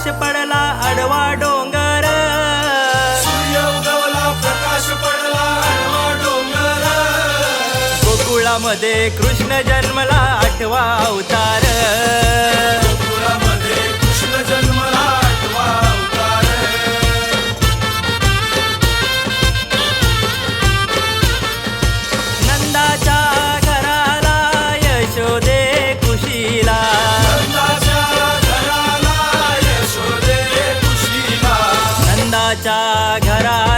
प्रकाश पडला आडवा डोंगर. सूर्य उगवला प्रकाश पडला डोंगर. गोकुळामध्ये कृष्ण जन्मला आठवा अवतार. घरा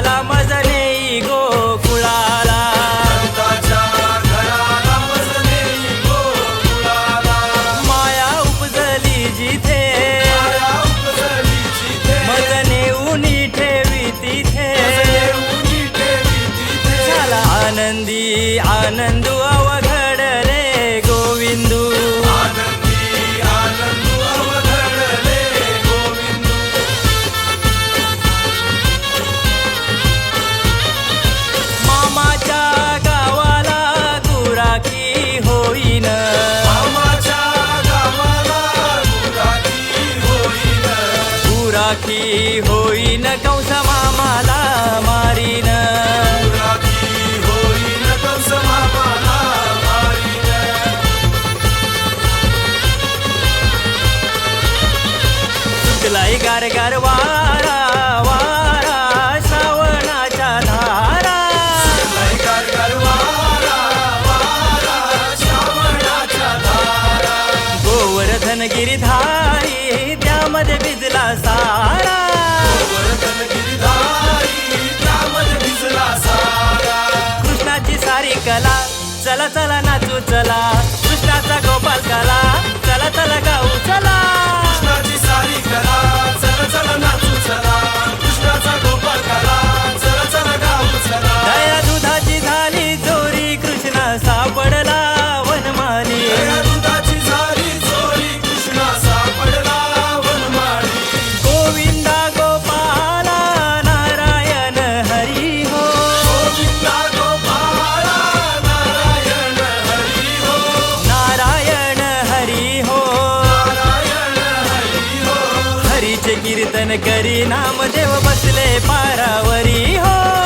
राखी होईन कंस मामाला मारीन. राखी गार गार वारा वारा धारा. गिरीधारी त्यामध्ये भिजला सारा. कृष्णाची सारी कला चला चला नाचू चला. कृष्णाचा गोपाल कला कीर्तन करी नामदेव बसले पारावरी. हो